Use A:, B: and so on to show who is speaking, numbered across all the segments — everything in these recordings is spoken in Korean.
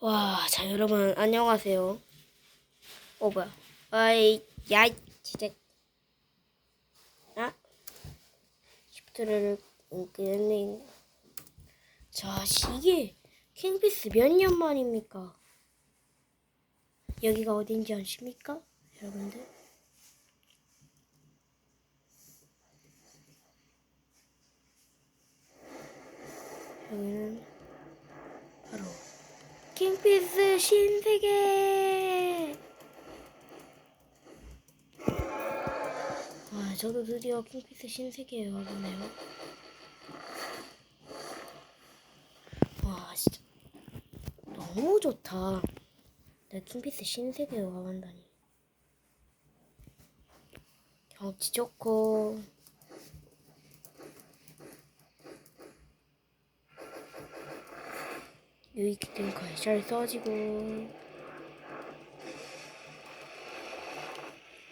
A: 와, 자 여러분 안녕하세요. 어 뭐야? 아이, 야, 진짜. 아, 시프트를 끊는. 자, 이게 킹피스 몇 년 만입니까? 여기가 어딘지 아십니까, 여러분들? 여기는 킹피스 신세계. 와, 저도 드디어 킹피스 신세계에 와보네요. 와, 진짜 너무 좋다. 내 킹피스 신세계에 와본다니. 경치 좋고. 유익기 탱크에 잘 써지고.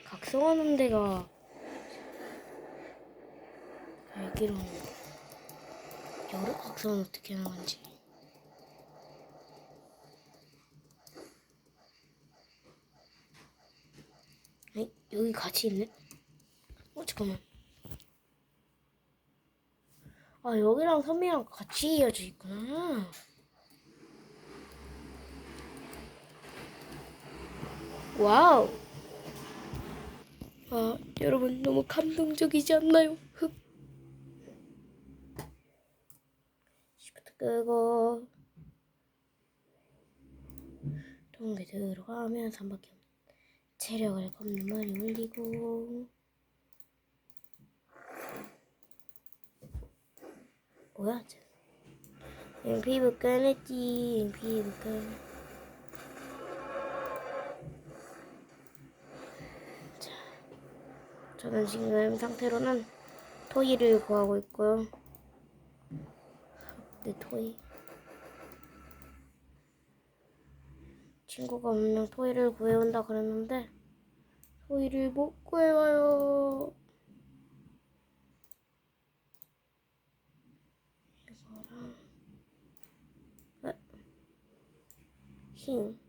A: 각성하는 데가 알기로는 여러 각성은 어떻게 하는 건지. 에이, 여기 같이 있네? 어 잠깐만. 아 여기랑 섬이랑 같이 이어져 있구나 와우. 아, 여러분 너무 감동적이지 않나요? 흡. 시프트 끄고 동계 들어가면 3밖에 없는 체력을 겁나 많이 올리고 뭐야 저 응, 피부 꺼냈지 응, 피부 꺼 저는 지금 상태로는 토이를 구하고 있고요. 내 토이. 친구가 분명 토이를 구해온다 그랬는데 토이를 못 구해와요. 이거랑 아, 흰.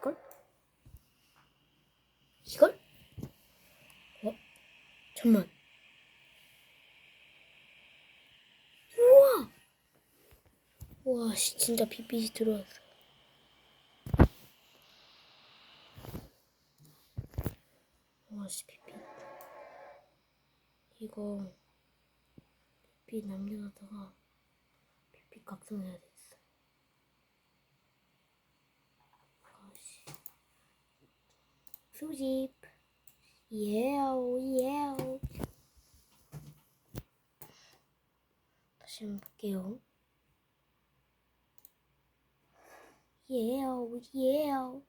A: 이걸? 이걸? 어? 잠만. 우와! 우와, 씨, 진짜 빛빛이 들어왔어. 우와, 씨, 빛빛. 이거, 빛빛 남겨놨다가, 빛빛 각성해야 되겠어. 아씨. 수집. 예오, 예오. 다시 한번 볼게요. 예오, 예오.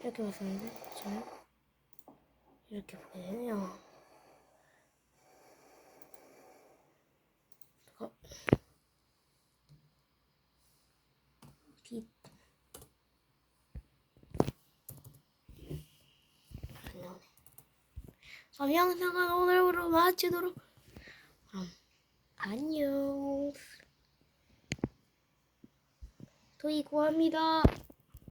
A: 이렇게 봤었는데, 저는 이렇게 보게 되네요. 어. 빛. 안 나오네. 그럼 영상은 오늘부로 마치도록. 그럼 안녕. 토이 구합니다.